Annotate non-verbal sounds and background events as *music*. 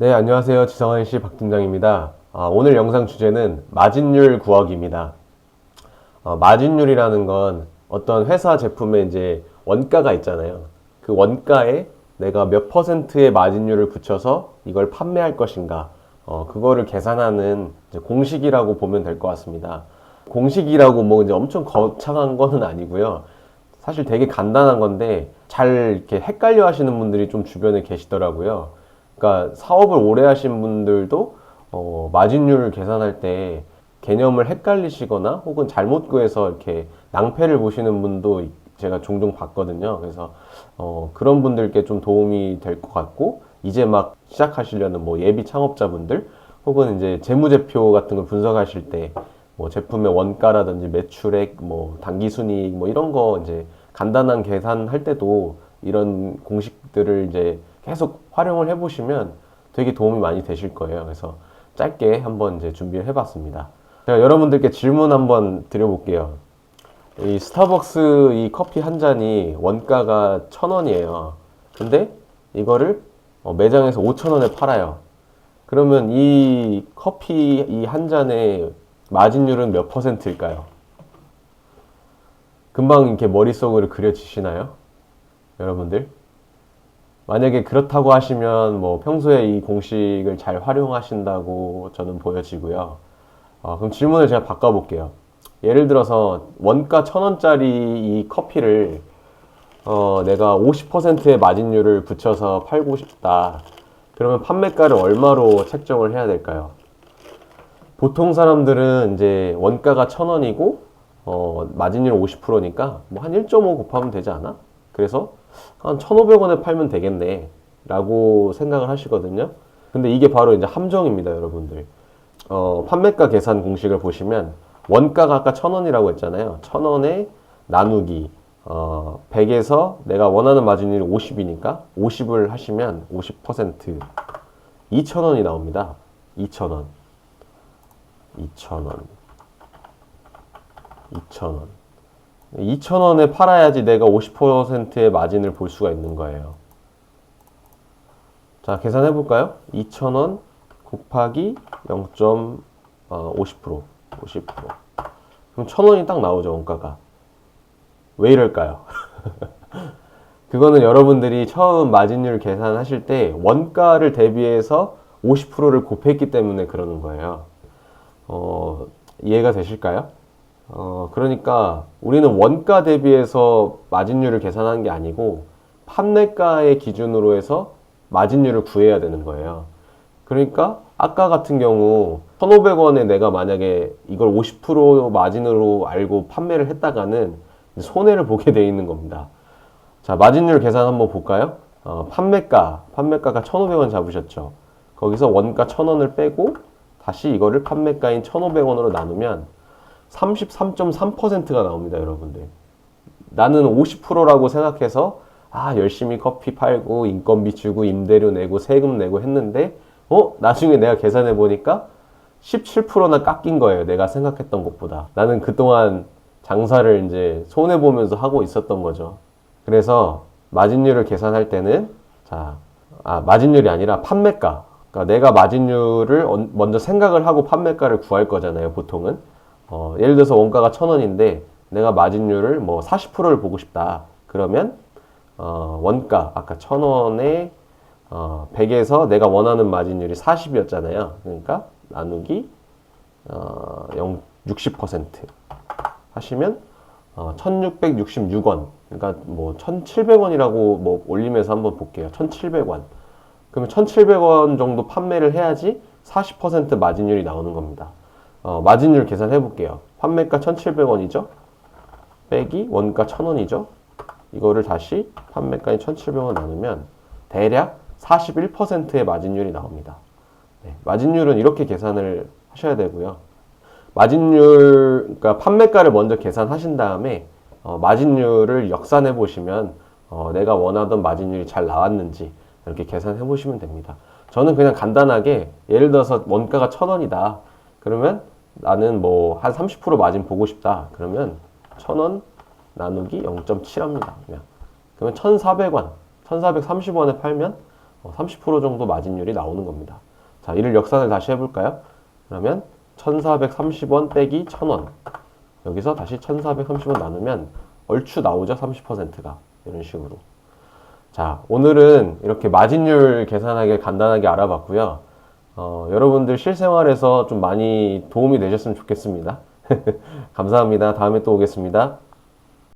네, 안녕하세요. 지성환 씨, 박 팀장입니다. 아, 오늘 영상 주제는 마진율 구하기입니다. 어, 마진율이라는 건 어떤 회사 제품의 이제 원가가 있잖아요. 그 원가에 내가 몇 퍼센트의 마진율을 붙여서 이걸 판매할 것인가, 어, 그거를 계산하는 공식이라고 보면 될 것 같습니다. 공식이라고 뭐 이제 엄청 거창한 거는 아니고요. 사실 되게 간단한 건데 잘 이렇게 헷갈려 하시는 분들이 좀 주변에 계시더라고요. 그러니까 사업을 오래 하신 분들도 어, 마진율을 계산할 때 개념을 헷갈리시거나 혹은 잘못 구해서 이렇게 낭패를 보시는 분도 제가 종종 봤거든요. 그래서 어, 그런 분들께 좀 도움이 될 것 같고 이제 막 시작하시려는 뭐 예비 창업자분들 혹은 이제 재무제표 같은 걸 분석하실 때 뭐 제품의 원가라든지 매출액, 뭐 단기순이익 뭐 이런 거 이제 간단한 계산할 때도 이런 공식들을 이제 계속 활용을 해보시면 되게 도움이 많이 되실 거예요. 그래서 짧게 한번 이제 준비를 해봤습니다. 제가 여러분들께 질문 한번 드려볼게요. 이 스타벅스 이 커피 한 잔이 원가가 천 원이에요. 근데 이거를 어, 매장에서 오천 원에 팔아요. 그러면 이 커피 이 한 잔의 마진율은 몇 퍼센트일까요? 금방 이렇게 머릿속으로 그려지시나요? 여러분들? 만약에 그렇다고 하시면 뭐 평소에 이 공식을 잘 활용하신다고 저는 보여지고요. 어, 그럼 질문을 제가 바꿔볼게요. 예를 들어서 원가 천 원짜리 이 커피를 어, 내가 50%의 마진율을 붙여서 팔고 싶다. 그러면 판매가를 얼마로 책정을 해야 될까요? 보통 사람들은 이제 원가가 천 원이고 어, 마진율 50%니까 뭐 한 1.5 곱하면 되지 않아? 그래서 한 1,500원에 팔면 되겠네. 라고 생각을 하시거든요. 근데 이게 바로 이제 함정입니다, 여러분들. 어, 판매가 계산 공식을 보시면 원가가 아까 1,000원이라고 했잖아요. 1,000원에 나누기 어, 100에서 내가 원하는 마진율이 50이니까 50을 하시면 50% 2,000원이 나옵니다. 2,000원. 2,000원. 2,000원. 2,000원에 팔아야지 내가 50%의 마진을 볼 수가 있는 거예요. 자, 계산해 볼까요? 2,000원 곱하기 0.50%. 50%. 그럼 1,000원이 딱 나오죠, 원가가. 왜 이럴까요? *laughs* 그거는 여러분들이 처음 마진율 계산하실 때 원가를 대비해서 50%를 곱했기 때문에 그러는 거예요. 어, 이해가 되실까요? 어, 그러니까 우리는 원가 대비해서 마진율을 계산하는 게 아니고 판매가의 기준으로 해서 마진율을 구해야 되는 거예요. 그러니까 아까 같은 경우 1,500원에 내가 만약에 이걸 50% 마진으로 알고 판매를 했다가는 손해를 보게 돼 있는 겁니다. 자, 마진율 계산 한번 볼까요? 어, 판매가, 판매가가 1,500원 잡으셨죠. 거기서 원가 1,000원을 빼고 다시 이거를 판매가인 1,500원으로 나누면 33.3%가 나옵니다, 여러분들. 나는 50%라고 생각해서 아, 열심히 커피 팔고 인건비 주고 임대료 내고 세금 내고 했는데 어, 나중에 내가 계산해 보니까 17%나 깎인 거예요. 내가 생각했던 것보다. 나는 그동안 장사를 이제 손해 보면서 하고 있었던 거죠. 그래서 마진율을 계산할 때는 자, 아, 마진율이 아니라 판매가. 그러니까 내가 마진율을 언- 먼저 생각을 하고 판매가를 구할 거잖아요, 보통은. 어, 예를 들어서 원가가 천 원인데 내가 마진율을 뭐 40%를 보고 싶다. 그러면 어, 원가 아까 천 원에 어, 100에서 내가 원하는 마진율이 40이었잖아요. 그러니까 나누기 어, 0, 60% 하시면 어, 1666원. 그러니까 뭐 1700원이라고 뭐 올리면서 한번 볼게요. 1700원. 그러면 1700원 정도 판매를 해야지 40% 마진율이 나오는 겁니다. 어, 마진율 계산해 볼게요. 판매가 1,700원이죠? 빼기 원가 1,000원이죠? 이거를 다시 판매가인 1,700원 나누면 대략 41%의 마진율이 나옵니다. 네, 마진율은 이렇게 계산을 하셔야 되고요. 마진율, 그러니까 판매가를 먼저 계산하신 다음에 어, 마진율을 역산해 보시면 어, 내가 원하던 마진율이 잘 나왔는지 이렇게 계산해 보시면 됩니다. 저는 그냥 간단하게 예를 들어서 원가가 1,000원이다. 그러면 나는 뭐 한 30% 마진 보고 싶다. 그러면 1,000원 나누기 0.7 합니다. 그냥. 그러면 1,400원, 1,430원에 팔면 어, 30% 정도 마진율이 나오는 겁니다. 자, 이를 역산을 다시 해볼까요? 그러면 1430원 빼기 1000원. 여기서 다시 1430원 나누면 얼추 나오죠, 30%가. 이런 식으로. 자, 오늘은 이렇게 마진율 계산하기 간단하게 알아봤고요. 어, 여러분들 실생활에서 좀 많이 도움이 되셨으면 좋겠습니다. *laughs* 감사합니다. 다음에 또 오겠습니다.